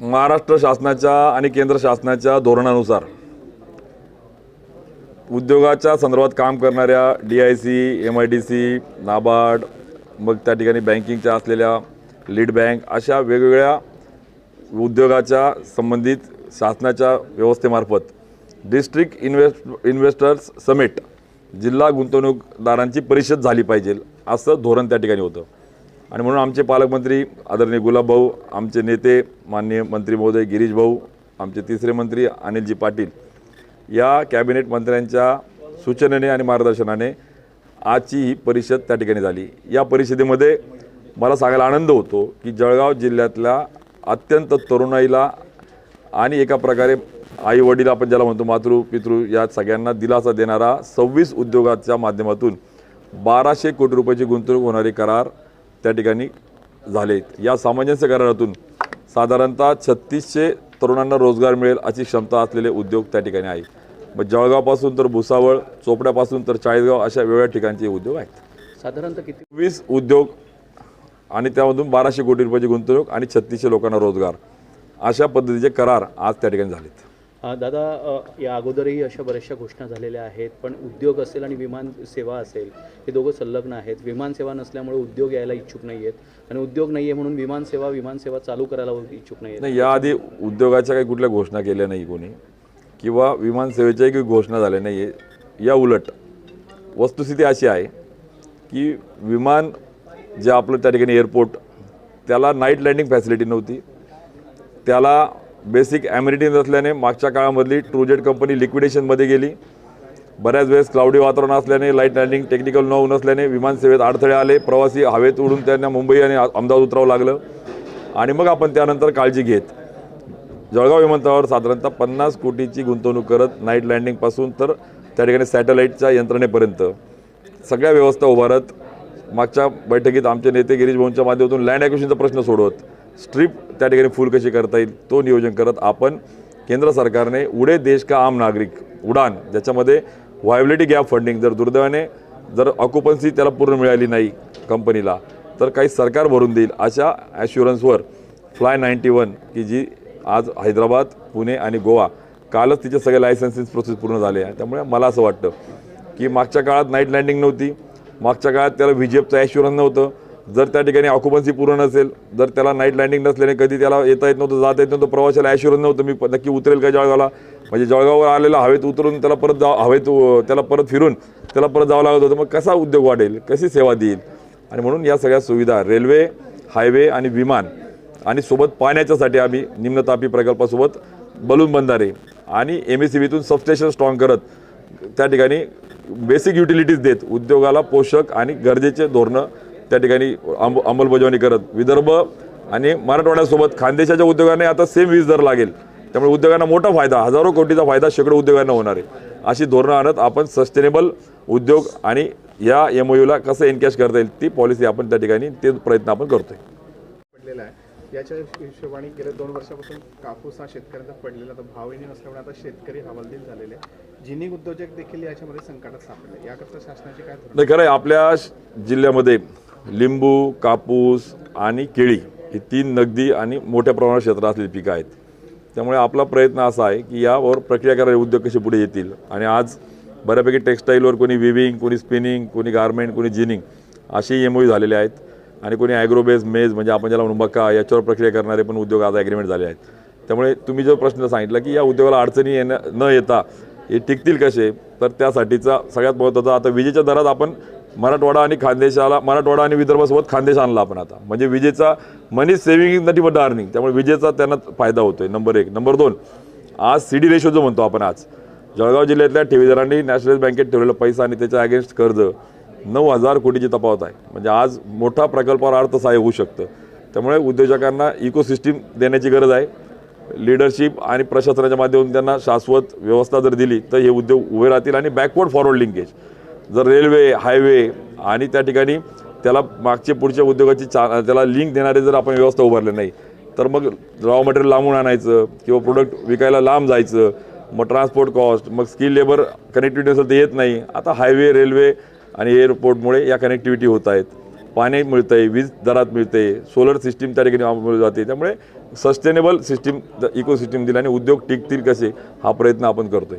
महाराष्ट्र शासनाच्या आणि केंद्र शासनाच्या धोरणानुसार उद्योगाच्या संदर्भात काम करणाऱ्या D I C M I D C NABARD मग त्या ठिकाणी बँकिंगच्या असलेल्या लीड बँक अशा वेगवेगळ्या उद्योगाच्या संबंधित शासनाच्या व्यवस्थेमार्फत डिस्ट्रिक्ट इन्व्हेस्ट इन्व्हेस्टर्स समिट जिल्हा गुंतवणूकदारांची परिषद झाली पाहिजे असं धोरण त्या ठिकाणी होतं. आणि म्हणून आमचे पालकमंत्री आदरणीय गुलाबभाऊ आमचे नेते माननीय मंत्री महोदय गिरीश भाऊ आमचे तिसरे मंत्री अनिलजी पाटील या कॅबिनेट मंत्र्यांच्या सूचनेने आणि मार्गदर्शनाने आजची ही परिषद त्या ठिकाणी झाली. या परिषदेमध्ये मला सांगायला आनंद होतो की जळगाव जिल्ह्यातल्या अत्यंत तरुणाईला आणि एका प्रकारे आई वडील आपण ज्याला म्हणतो मातृ पितृ या सगळ्यांना दिलासा देणारा सव्वीस उद्योगाच्या माध्यमातून बाराशे कोटी रुपयाची गुंतवणूक होणारी करार त्या ठिकाणी झाले या सामंजस्य करारातून साधारणतः छत्तीसशे तरुणांना रोजगार मिळेल अशी क्षमता असलेले उद्योग त्या ठिकाणी आहे मग जळगावपासून तर भुसावळ चोपड्यापासून तर चाळीसगाव अशा वेगवेगळ्या ठिकाणचे उद्योग आहेत. साधारणतः किती? वीस उद्योग आणि त्यामधून बाराशे कोटी रुपयाची गुंतवणूक आणि छत्तीसशे लोकांना रोजगार अशा पद्धतीचे करार आज त्या ठिकाणी झालेत. दादा या अगोदरही अशा बऱ्याचशा घोषणा झालेल्या आहेत पण उद्योग असेल आणि विमान सेवा असेल हे दोघं संलग्न आहेत. विमान सेवा नसल्यामुळे उद्योग यायला इच्छुक नाही आहेत आणि उद्योग नाही आहे म्हणून विमान सेवा विमान सेवा चालू करायला इच्छुक नाही आहे नाही याआधी उद्योगाच्या काही कुठल्या घोषणा केल्या नाही कोणी किंवा विमानसेवेच्याही काही घोषणा झाल्या नाही आहे या उलट वस्तुस्थिती अशी आहे की विमान जे आपलं त्या ठिकाणी एअरपोर्ट त्याला नाईट लँडिंग फॅसिलिटी नव्हती. त्याला बेसिक ॲम्युनिटी नसल्याने मागच्या काळामधली ट्रूजेट कंपनी लिक्विडेशनमध्ये गेली. बऱ्याच वेळेस क्लाउडी वातावरण असल्याने लाइट लँडिंग टेक्निकल नऊ नसल्याने विमानसेवेत अडथळे आले. प्रवासी हवेत उडून त्यांना मुंबई आणि अहमदाबाद उतरावं लागलं. आणि मग आपण त्यानंतर काळजी घेत. जळगाव विमानतळावर साधारणतः पन्नास कोटीची गुंतवणूक करत नाईट लँडिंगपासून तर त्या ठिकाणी सॅटेलाईटच्या यंत्रणेपर्यंत. सगळ्या व्यवस्था उभारत मागच्या बैठकीत आमचे नेते गिरीश भाऊंच्या माध्यमातून लँड ॲक्विशनचा प्रश्न सोडवत. स्ट्रीप त्या ठिकाणी फुल कशी करता येईल तो नियोजन करत आपण केंद्र सरकारने उडे देश का आम नागरिक उडान ज्याच्यामध्ये व्हायबिलिटी गॅप फंडिंग जर दुर्दैवाने जर ऑक्युपन्सी त्याला पूर्ण मिळाली नाही कंपनीला तर काही सरकार भरून देईल अशा ॲश्युरन्सवर फ्लाय नाईन्टी वन की जी आज हैदराबाद पुणे आणि गोवा कालच तिचे सगळे लायसन्सिंग प्रोसेस पूर्ण झाले आहे. त्यामुळे मला असं वाटतं की मागच्या काळात नाईट लँडिंग नव्हती मागच्या काळात त्याला व्हिजेपचं ॲश्युरन्स नव्हतं जर त्या ठिकाणी ऑक्युपन्सी पूर्ण नसेल जर त्याला नाईट लँडिंग नसल्याने कधी त्याला येता येत नव्हतं जाता येत नव्हतं प्रवाशाला ॲश्युरन्स नव्हतं मी नक्की उतरेल का जळगावला? म्हणजे जळगाववर आलेला हवेत उतरून त्याला परत जा हवेत त्याला परत फिरून त्याला परत जावं लागत होतं. मग कसा उद्योग वाढेल? कशी सेवा देईल? आणि म्हणून या सगळ्या सुविधा रेल्वे हायवे आणि विमान आणि सोबत पाण्याच्यासाठी आम्ही निम्नतापी प्रकल्पासोबत बलून बंधारे आणि एम एस सी बीतून सबस्टेशन स्ट्रॉंग करत त्या ठिकाणी बेसिक युटिलिटीज देत उद्योगाला पोषक आणि गरजेचे धोरणं त्या ठिकाणी अंब अंमलबजावणी करत. विदर्भ आणि मराठवाड्यासोबत खानदेशाच्या उद्योगाने आता सेम वीज दर लागेल. त्यामुळे उद्योगांना मोठा फायदा हजारो कोटीचा फायदा शेकडो उद्योगांना होणार आहे. अशी धोरणं आणत आपण सस्टेनेबल उद्योग आणि या एम यूला कसं एनकॅश करता येईल ती पॉलिसी आपण त्या ठिकाणी ते प्रयत्न आपण करतोय. पडलेला आहे. याच्या हिशोबाने गेल्या दोन वर्षापासून कापूस हा शेतकऱ्यांचा पडलेला तर भावही नसल्यामुळे आता शेतकरी हवालदिल झालेले उद्योजक देखील याच्यामध्ये संकटात सापडले याकरता शासनाची काय नाही खरं आपल्या जिल्ह्यामध्ये लिंबू कापूस आणि केळी ही तीन नगदी आणि मोठ्या प्रमाणात क्षेत्रात असलेली पिकं आहेत. त्यामुळे आपला प्रयत्न असा आहे की यावर प्रक्रिया करणारे उद्योग कसे पुढे येतील? आणि आज बऱ्यापैकी टेक्स्टाईलवर कोणी विविंग कोणी स्पिनिंग कोणी गारमेंट कोणी जिनिंग असे एम झालेले आहेत. आणि कोणी ॲग्रोबेस मेज म्हणजे आपण ज्याला म्हणून मका याच्यावर प्रक्रिया करणारे पण उद्योग आज ॲग्रीमेंट झाले आहेत. त्यामुळे तुम्ही जो प्रश्न सांगितला की या उद्योगाला अडचणी येण्या न येता हे टिकतील कसे? तर त्यासाठीचा सगळ्यात महत्त्वाचा आता विजेच्या दरात आपण मराठवाडा आणि खानदेशाला मराठवाडा आणि विदर्भासोबत खानदेश आणला आपण आता. म्हणजे विजेचा money saving is not but earning त्यामुळे विजेचा त्यांना फायदा होतोय नंबर एक. नंबर दोन आज सी डी रेशो जो म्हणतो आपण आज जळगाव जिल्ह्यातल्या ठेवीदारांनी नॅशनल बँकेत ठेवलेला पैसा आणि त्याच्या अगेन्स्ट कर्ज नऊ हजार कोटीची तपावत आहे. म्हणजे आज मोठा प्रकल्पावर अर्थसहाय्य होऊ शकतं. त्यामुळे उद्योजकांना इकोसिस्टीम देण्याची गरज आहे. लिडरशिप आणि प्रशासनाच्या माध्यमातून त्यांना शाश्वत व्यवस्था जर दिली तर हे उद्योग उभे राहतील आणि बॅकवर्ड फॉरवर्ड लिंकेज जर रेल्वे हायवे आणि त्या ठिकाणी त्याला मागचे पुढच्या उद्योगाची चा त्याला लिंक देणारे जर आपण व्यवस्था उभारली नाही तर मग रॉ मटेरियल लांबून आणायचं किंवा प्रोडक्ट विकायला लांब जायचं मग ट्रान्सपोर्ट कॉस्ट मग स्किल लेबर कनेक्टिव्हिटी असेल ते येत नाही. आता हायवे रेल्वे आणि एअरपोर्टमुळे या कनेक्टिव्हिटी होत आहेत. पाणी मिळतं आहे वीज दरात मिळते सोलर सिस्टीम त्या ठिकाणी जाते. त्यामुळे सस्टेनेबल सिस्टीम इकोसिस्टीम दिली आणि उद्योग टिकतील कसे हा प्रयत्न आपण करतोय.